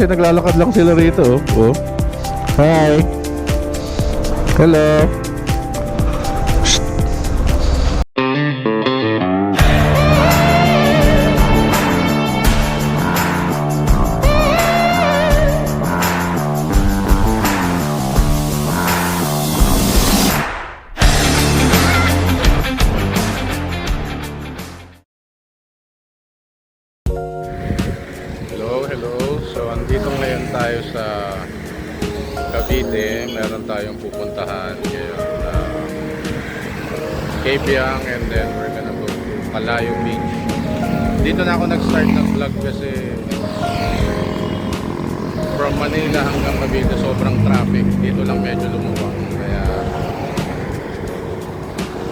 Kasi naglalakad lang sila rito. Oh. oh. Hi. Hello. Tayo sa Cavite. Meron tayong pupuntahan ngayon na Cabiang and then we're gonna go to Palayo Beach. Dito na ako nag-start ng vlog kasi from Manila hanggang Cavite sobrang traffic. Dito lang medyo lumuwang. Kaya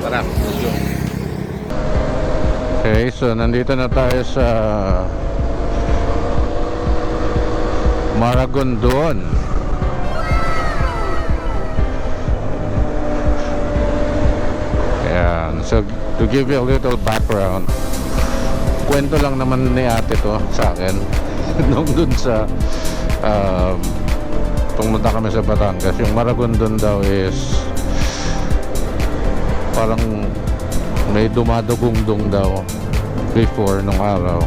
tara, let's go. Okay, so nandito na tayo sa Maragondon. Ayan. So, to give you a little background, kwento lang naman ni ate to sa akin. Nung dun sa um, pumunta kami sa Batangas, yung Maragondon daw is parang may dumadugong-dung daw before nung araw.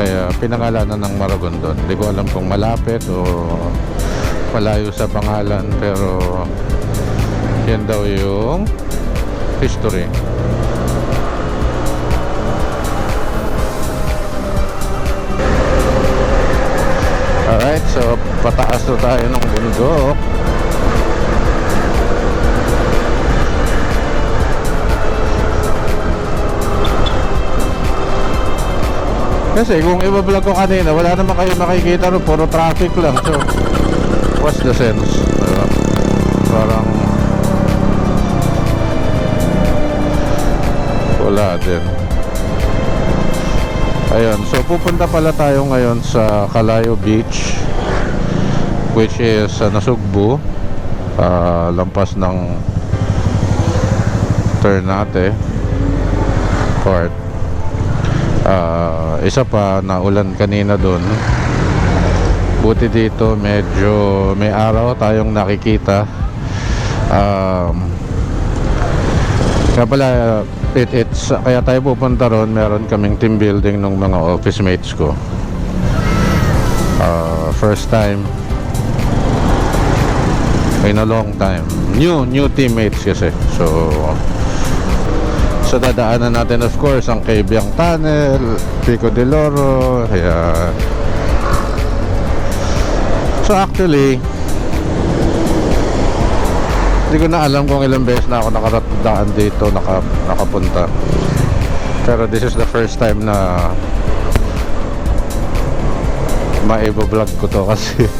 Kaya pinangalanan ng Maragondon. Hindi ko alam kung malapit o malayo sa pangalan pero yan daw yung history. Alright, so pataas na tayo ng bundok. Kasi kung i-vlog ko kanina, wala naman kayo makikita ro puro traffic lang. So, what's the sense? Diba? Parang wala din. Ayun, so pupunta pala tayo ngayon sa Calayo Beach which is sa Nasugbu ah, lampas ng Ternate Court Ah, isa pa na ulan kanina doon buti dito medyo may araw tayong nakikita. Um, kaya pala it, it's, kaya tayo pupunta ron meron kaming team building ng mga office mates ko. Ah, first time. In a long time. New new teammates kasi. So So dadaanan natin of course ang Cabiang Tunnel, Pico de Loro, kaya So actually hindi ko na alam kung ilang beses na ako nakaratdaan dito, naka, nakapunta. Pero this is the first time na maibo-vlog ko to kasi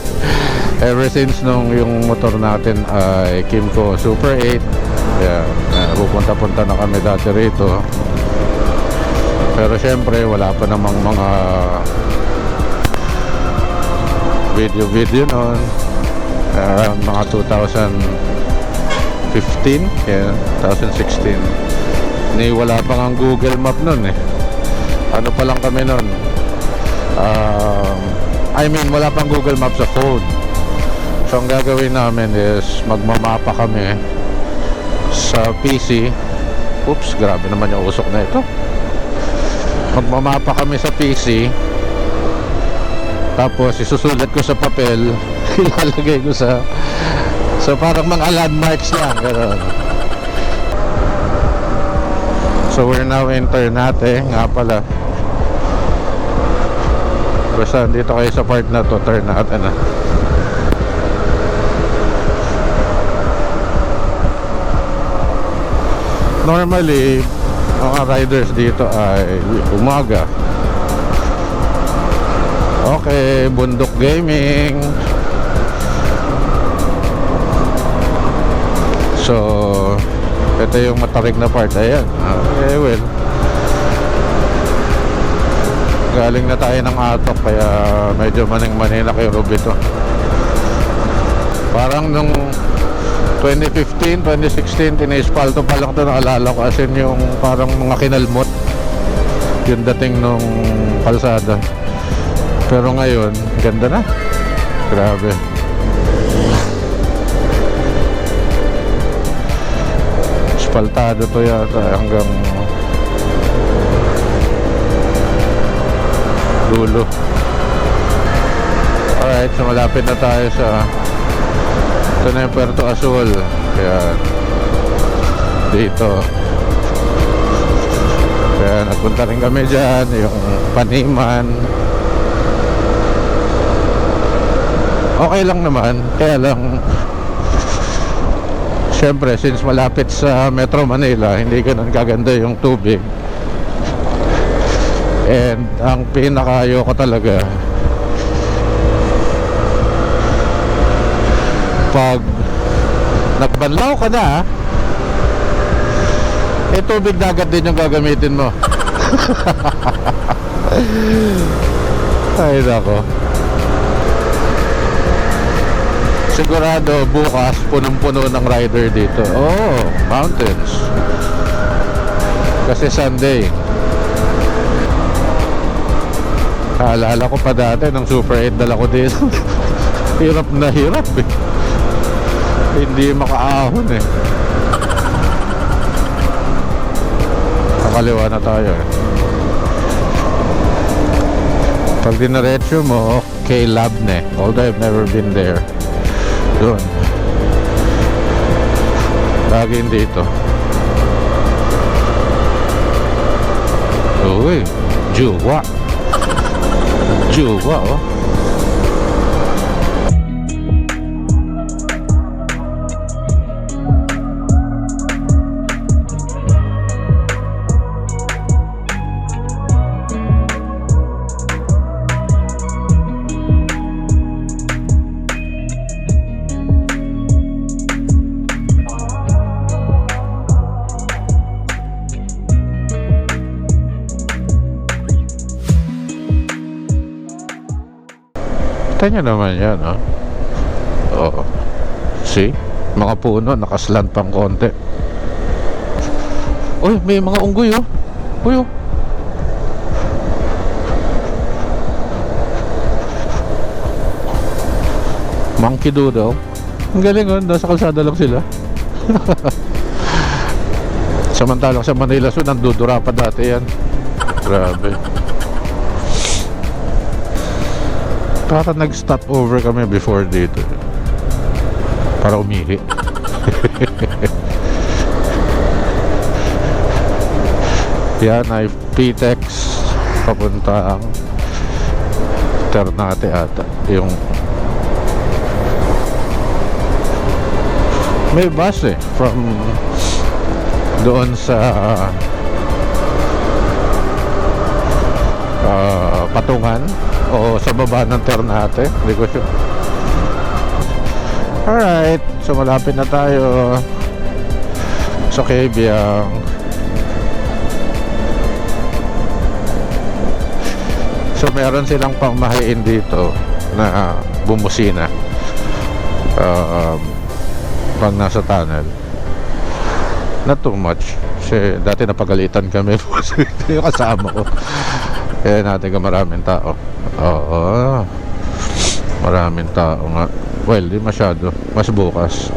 ever since nung yung motor natin ay Kimco Super 8 yeah, pupunta-punta na kami dati rito. Pero syempre wala pa namang mga video-video noon. Around mga 2015 yeah, 2016 ni wala pa nga Google Map noon eh. Ano pa lang kami noon? Um, I mean wala pang Google Map sa phone. So ang gagawin namin is magmamapa kami sa PC oops grabe naman yung usok na ito. Magmamapa kami sa PC tapos isusulat ko sa papel. Ilalagay ko sa so parang mga landmarks lang gano'n. So we're now in Ternate nga pala. Basta dito kayo sa part na to Ternate na normally mga riders dito ay umaga. Okay bundok gaming. So ito yung matarik na part. Ayan. Okay well galing na tayo ng atok kaya medyo maning manila kay Rubito parang nung 2015, 2016, tinispalto pa lang ito naalala ko as in yung parang mga kinalmot yung dating nung kalsada Pero ngayon, ganda na. Grabe. Spaltado to yata hanggang dulo. Alright, so malapit na tayo sa ito na yung Puerto Azul. Kaya dito. Kaya nagpunta rin kami dyan, yung Paniman. Okay lang naman, kaya lang Siyempre, since malapit sa Metro Manila, hindi ganun kaganda yung tubig. And ang pinakayo ko talaga pag nagbanlaw ka na eh tubig dagat din yung gagamitin mo. Ay nako. Sigurado bukas punong-puno ng rider dito. Oh mountains. Kasi Sunday. Naalala ko pa dati ng Super 8 dala ko dito hirap na hirap eh hindi makaahon eh. Nakaliwa na tayo eh. Pag dinaretso mo kay Labne although I've never been there. Doon laging dito uy Juwa. Juwa oh Kita nyo naman yan, oh. Oo. See? Mga puno, nakaslant pang konti. Uy, may mga unggoy, oh. Uy, oh. Monkey Doodle. Ang galing, oh. Nasa kalsada lang sila. Samantalang sa Manila Zoo, nandudura pa dati yan. Grabe. Para nag-stop over kami before dito. Para umihi. Yan ay PTEX papuntang Ternate ata. Yung may bus eh from doon sa ah, Patungan o sa baba ng Ternate. Hindi ko sure. Alright so malapit na tayo sa Kebiang so meron silang pangmahiin dito na bumusina um, pag nasa tunnel. Not too much kasi dati napagalitan kami. Yung kasama ko kaya natin ka maraming tao Oo. Maraming tao nga. Well, di masyado. Mas bukas.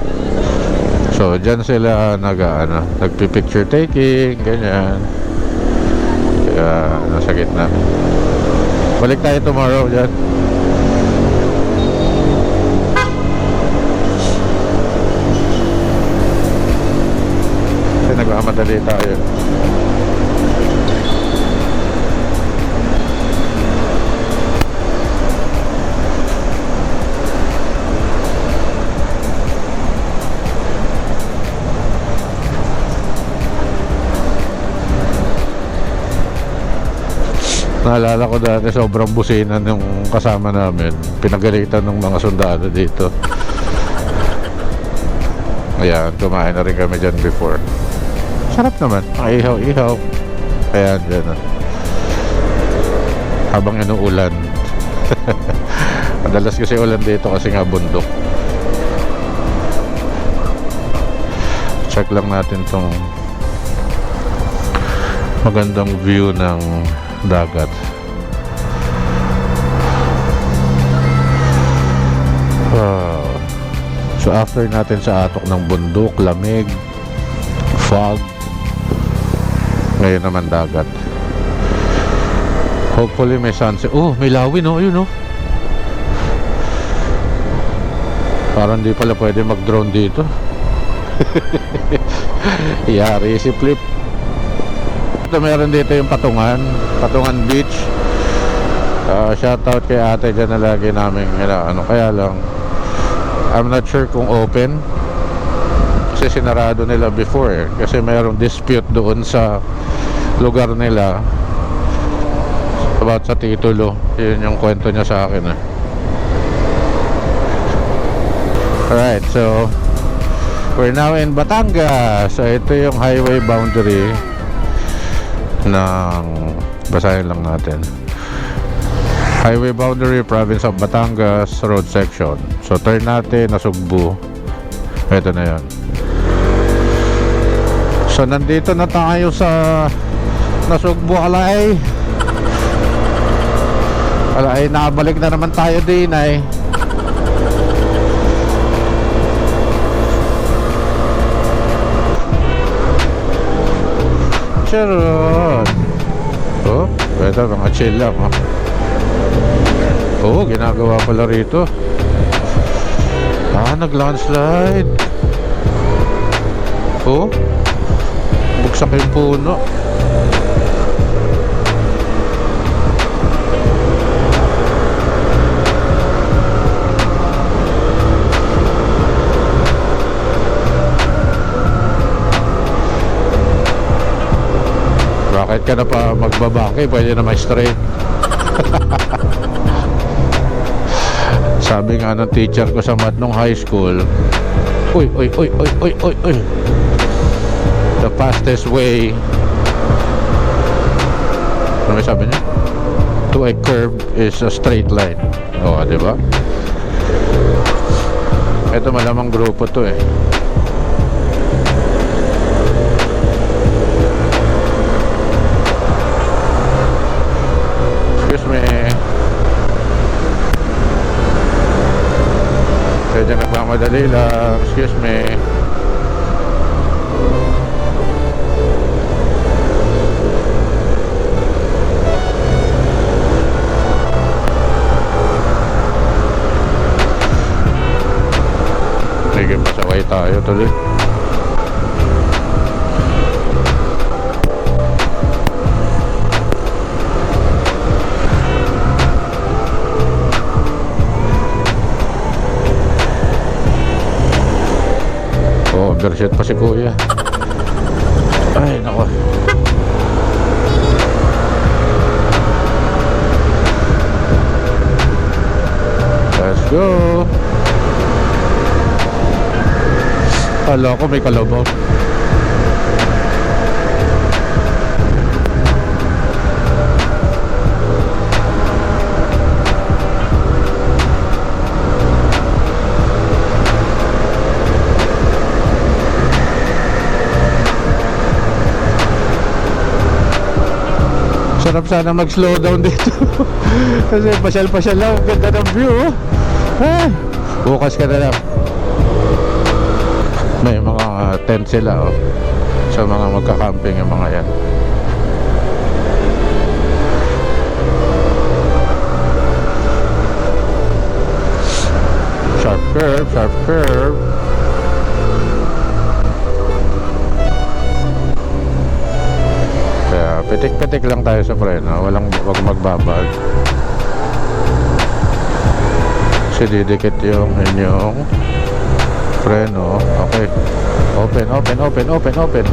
So, dyan sila nag, ano, nagpi-picture taking, ganyan. Kaya, nasa gitna. Balik tayo tomorrow dyan. Kasi nagmamadali tayo. Naalala ko dati sobrang busina ng kasama namin. Pinagalitan ng mga sundalo dito. Ayan, kumain na rin kami dyan before. Sarap naman. Ihaw-ihaw. Ayan, dyan. ah. Habang inuulan. Madalas kasi ulan dito kasi nga bundok. Check lang natin tong magandang view ng dagat. Wow. So after natin sa atok ng bundok, lamig, fog, ngayon naman dagat. Hopefully may sunset. Oh, may lawin oh, yun oh. Parang hindi pala pwede mag-drone dito. Yari si Flip. Ito meron dito yung Patungan, Patungan Beach. Uh, shoutout kay ate dyan na lagi namin ano, kaya lang I'm not sure kung open kasi sinarado nila before eh. kasi mayroong dispute doon sa lugar nila about sa titulo yun yung kwento niya sa akin eh. alright so we're now in Batangas so ito yung highway boundary ng basahin lang natin Highway boundary province of Batangas road section. So turn natin na Sugbu. Ito na 'yon. So nandito na tayo sa Nasugbu Alay. Alay, nakabalik na naman tayo din ay. Charot. Oh, ito mga chill lang. Oh. Oo, ginagawa pala rito. Ah, nag-landslide. Oh, buksak yung puno. Bakit ka na pa magbabake? Pwede na straight. Sabi nga ng teacher ko sa nung high school, Uy, uy, uy, uy, uy, uy, uy. The fastest way Ano may sabi niya? To a curve is a straight line. O, di ba? Ito malamang grupo to eh. Nagmamadali lang. Excuse me. Sige, pasaway tayo tuloy. Overshoot pa si kuya. Ay, nako. Let's go. Kala ko may kalabaw. Sarap sana mag-slow down dito. Kasi pasyal-pasyal lang. Ang Ganda ng view. oh. Ah, bukas ka na lang. May mga tent sila oh. Sa mga magka-camping yung mga yan. Sharp curve, sharp curve. Kaya pitik-pitik lang tayo sa preno. Walang wag magbabag. Kasi didikit yung inyong preno. Okay. Open, open, open, open, open.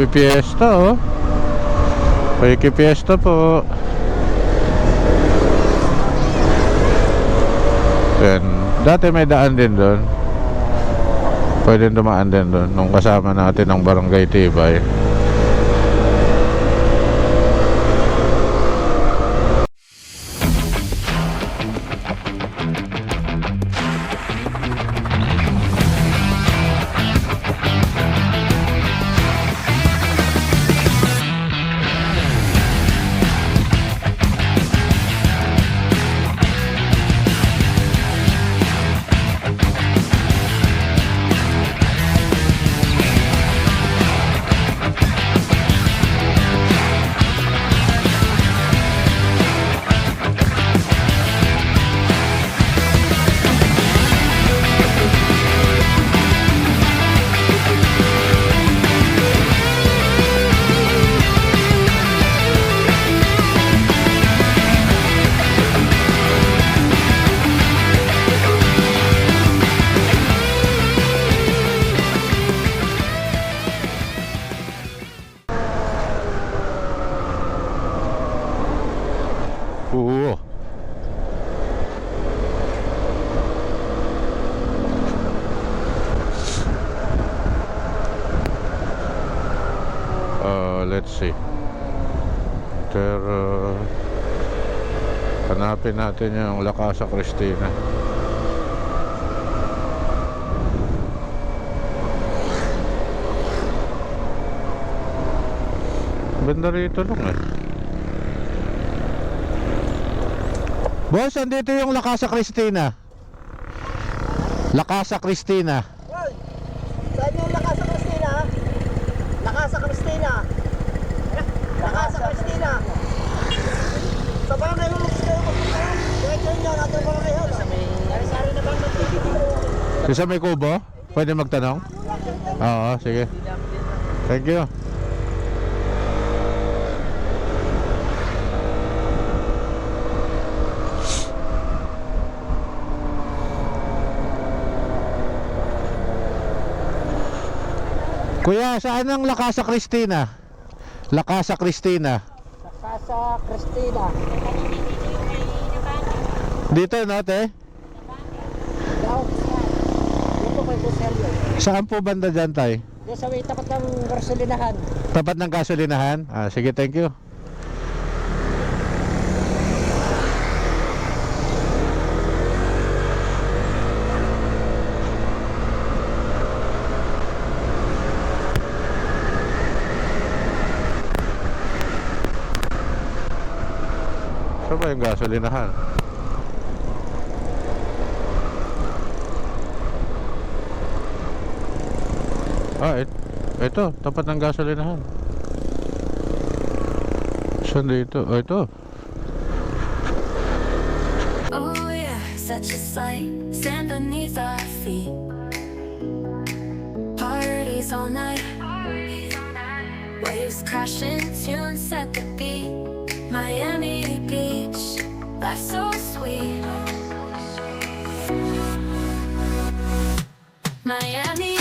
Happy Fiesta oh. Happy Fiesta po. Then, dati may daan din doon. Pwede dumaan din doon nung kasama natin ng Barangay Tibay. Let's see. Pero hanapin natin yung La Casa Cristina. Banda rito lang eh. Boss, andito yung La Casa Cristina. La Casa Cristina. Saan yung Lakasa Cristina? Lakasa Cristina! Lakasa Cristina! Sa barangay mo kayo magpunta? Kahit yun yun, natin barangay hall. Sa may... Sari-sari na bang Yung sa may kubo? Pwede magtanong? Oo, sige. Thank you. Kuya, saan ang La Casa Cristina? La Casa Cristina. Lakasa Cristina. Dito, no, te? Dito kay. Saan po banda dyan, tay? Diyan sa may tapat ng gasolinahan. Tapat ng gasolinahan? Ah, sige, thank you. Yung gasolinahan? Ah, et, ito, tapat ng gasolinahan. Saan dito? Oh, ito. Oh yeah, such a sight, sand beneath our feet. Parties all night, waves crashing, tunes set the beat. Miami Beach, life so sweet. Miami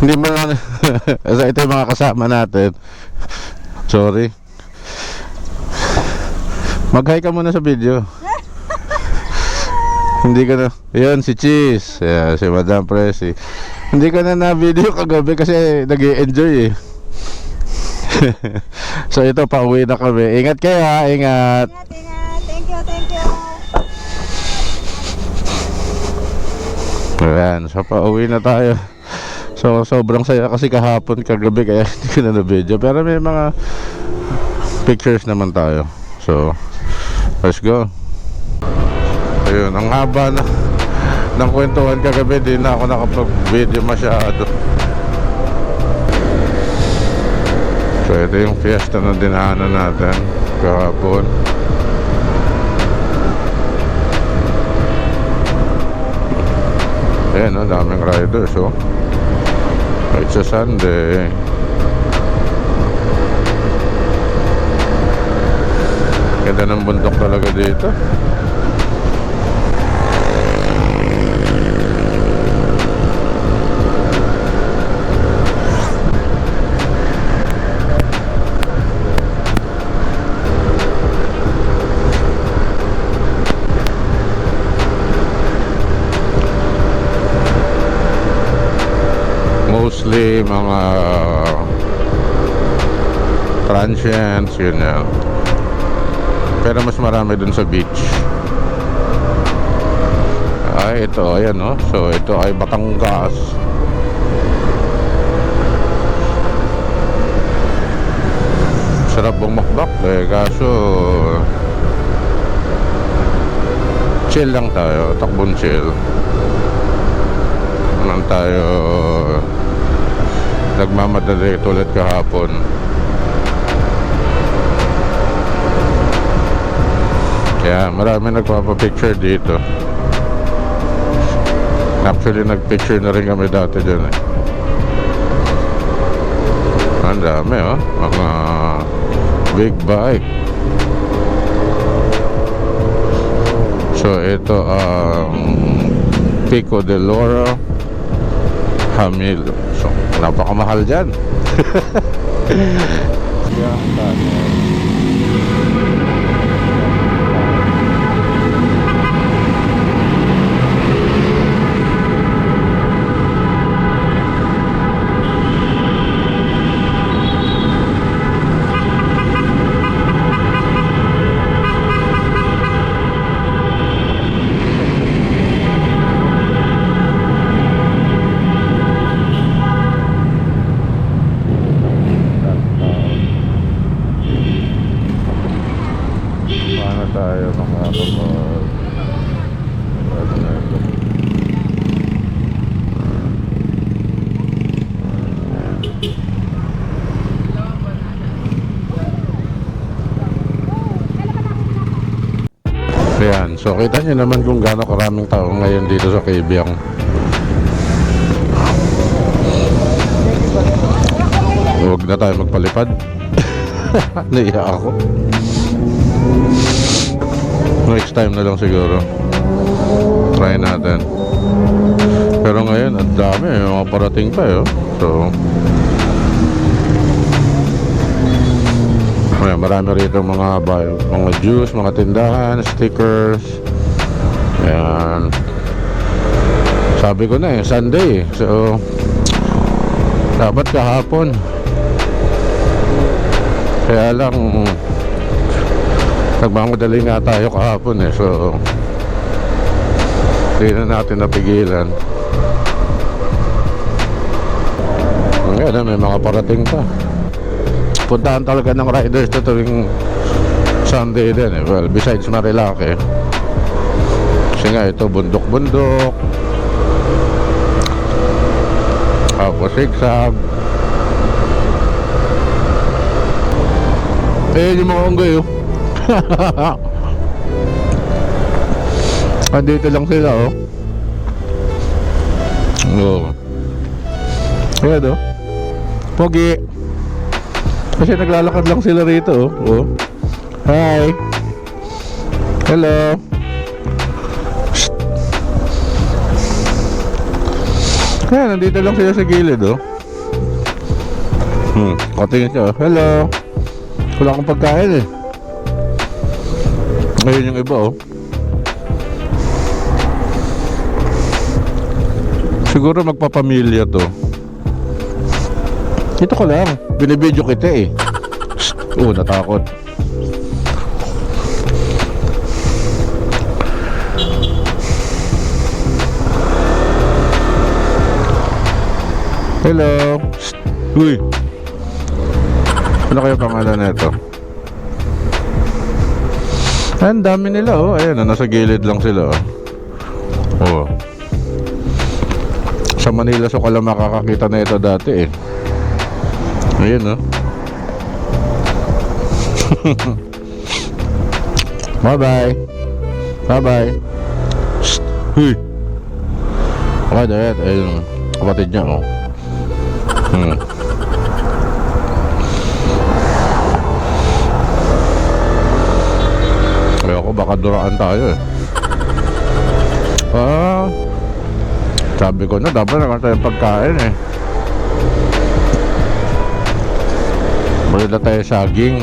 Hindi mo lang... Kasi ito yung mga kasama natin. Sorry. Mag-hi ka muna sa video. Hindi ka na... Yan, si Cheese. Yeah, si Madam Presi. Hindi ka na na-video kagabi kasi nag enjoy eh. so ito, pauwi na kami. Ingat kayo ha, ingat. Ingat, ingat. Thank you, thank you. Ayan, so pauwi na tayo. So sobrang saya kasi kahapon kagabi kaya hindi ko na na-video. Pero may mga pictures naman tayo. So, let's go. Ayun, ang haba na ng kwentuhan kagabi, di na ako nakapag-video masyado. So ito yung fiesta na dinaanan natin kahapon. Ayan, oh, daming riders, oh. It's a Sunday. Ganda ng bundok talaga dito. Mostly mga transients, yun yan. Pero mas marami dun sa beach. Ay, ito, ayan, no? So, ito ay Batangas. Sarap bumakbak, eh, kaso chill lang tayo, takbon chill. Naman tayo nagmamadali tulad kahapon. Kaya marami nagpapapicture dito. Actually, nagpicture na rin kami dati dyan eh. Ang dami oh. Mga big bike. So, ito ang Pico de Loro Hamil. Napakamahal dyan. Paano tayo makakapag ano na ito? Ayan, so kita nyo naman kung gaano karaming tao ngayon dito sa Kabyang. Huwag na tayo magpalipad. Naiya ako. Next time na lang siguro. Try natin. Pero ngayon, ang dami. Mga parating pa eh. oh. So, Ayan, marami rito mga mga juice, mga tindahan, stickers. Ayan. Sabi ko na eh, Sunday. eh. So, dapat kahapon. Kaya lang, nagmamadali nga tayo kahapon eh. So, hindi na natin napigilan. Ayan, may mga parating pa. Puntahan talaga ng riders ito tuwing Sunday din eh. Well, besides Marilake. Kasi nga ito, bundok-bundok. Tapos zigzag. Eh, yung mga unggoy oh. Andito lang sila oh. Oo. Ayan oh. Pogi. Kasi naglalakad lang sila rito oh. oh. Hi. Hello. Shh. Ayan, nandito lang sila sa gilid oh. Hmm, katingin siya oh. Hello. Wala akong pagkain eh. Ngayon yung iba oh. Siguro magpapamilya to. Dito ko lang. Binibidyo kita eh. Shh. Oh, natakot. Hello. Uy. Ano kaya pangalan nito? Ah, Ang dami nila oh. Ayan, oh, nasa gilid lang sila oh. Oh. Sa Manila so ka lang makakakita na ito dati eh. Ayun oh. bye bye. Bye bye. Shh. Huy. Okay, dahil. Ayun. Kapatid niya oh. Hmm. Ayoko baka duraan tayo eh. Ah. Sabi ko na dapat naman tayong pagkain eh. Balik na tayo saging.